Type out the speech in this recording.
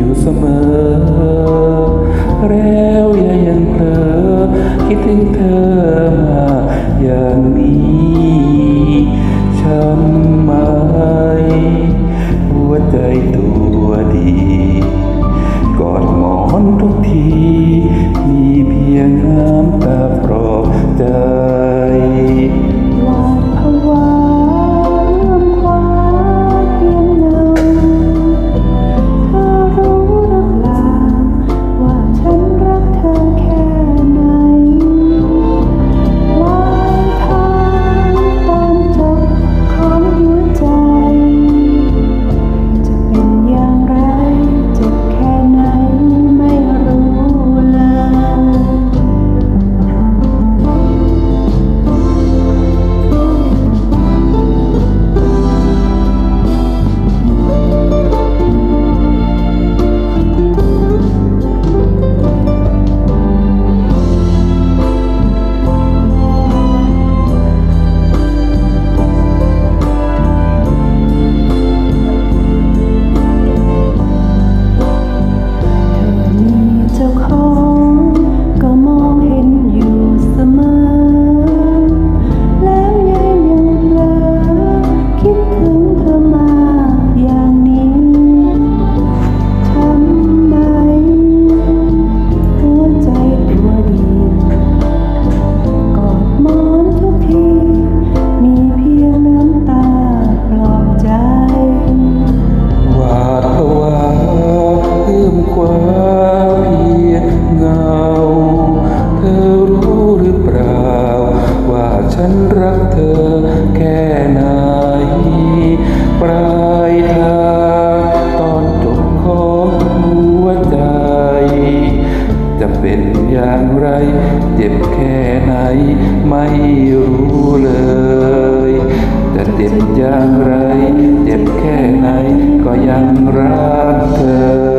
อยู่เสมอ แล้วอย่ายังเผลอคิดถึงเธอมาอย่างนี้ช้ำไหมหัวใจตัวดีกอดหมอนทุกที เธอแค่ไหน ปลายทางตอนจบของหัวใจ จะเป็นอย่างไร เจ็บแค่ไหนไม่รู้เลย จะเจ็บอย่างไร เจ็บแค่ไหนก็ยังรักเธอ